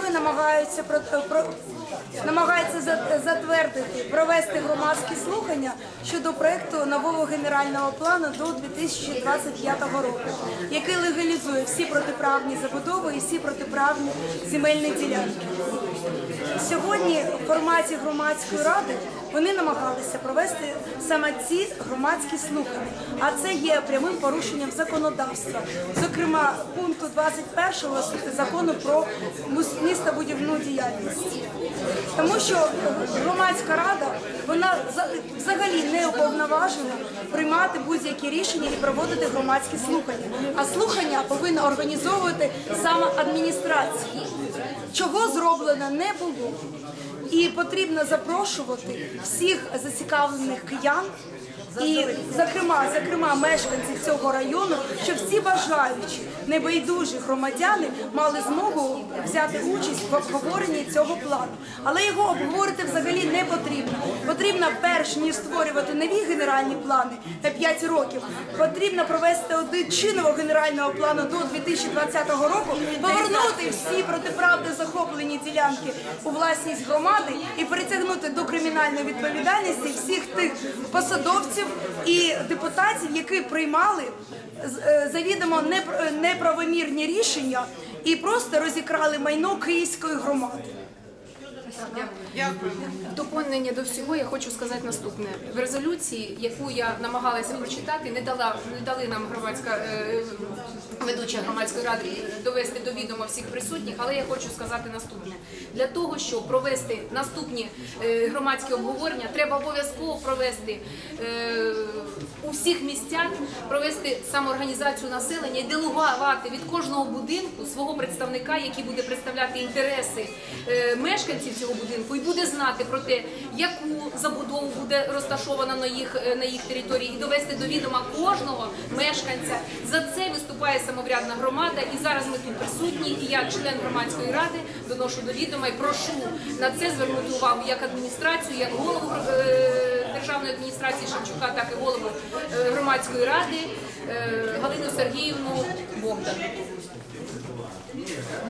метою намагаються про, про намагаються затвердити, провести громадські слухання щодо проекту нового генерального плану до 2025 року, який легалізує всі протиправні забудови і всі протиправні земельні ділянки. Сьогодні в форматі громадської ради вони намагалися провести саме ці громадські слухання, а це є прямим порушенням законодавства, зокрема пункту 21 закону про містобудівну діяльність. Тому що громадська рада вона за- взагалі не уповноважена приймати будь-які рішення і проводити громадські слухання. А слухання повинна організовувати саме адміністрація, чого зроблено не було. І потрібно запрошувати всіх зацікавлених киян. І, зокрема, зокрема, мешканців цього району, щоб всі бажаючі небайдужі громадяни мали змогу взяти участь в обговоренні цього плану. Але його обговорити взагалі не потрібно. Потрібно, перш ніж створювати нові генеральні плани на 5 років, потрібно провести аудит чинного генерального плану до 2020 року, повернути всі протиправно захоплені ділянки у власність громади і притягнути до кримінальної відповідальності всіх тих посадовців і депутатів, які приймали е, завідомо непр- неправомірні рішення і просто розікрали майно київської громади. В доповнення до всього я хочу сказати наступне. В резолюції, яку я намагалася прочитати, не дала не дали нам громадська е, ведуча громадської ради довести до відома всіх присутніх, але я хочу сказати наступне: для того, щоб провести наступні е, громадські обговорення, треба обов'язково провести е, у всіх місцях, провести самоорганізацію населення і делегувати від кожного будинку свого представника, який буде представляти інтереси е, мешканців цього будинку, і буде знати про те, яку забудову буде розташована на їх е, на їх території, і довести до відома кожного мешканця. За це виступає самоврядна громада. І зараз ми тут присутні. І я, член громадської ради, доношу до відома і прошу на це звернути увагу як адміністрацію, як голову е, адміністрації так і голову е, громадської ради е, Галину Сергіївну Богдан.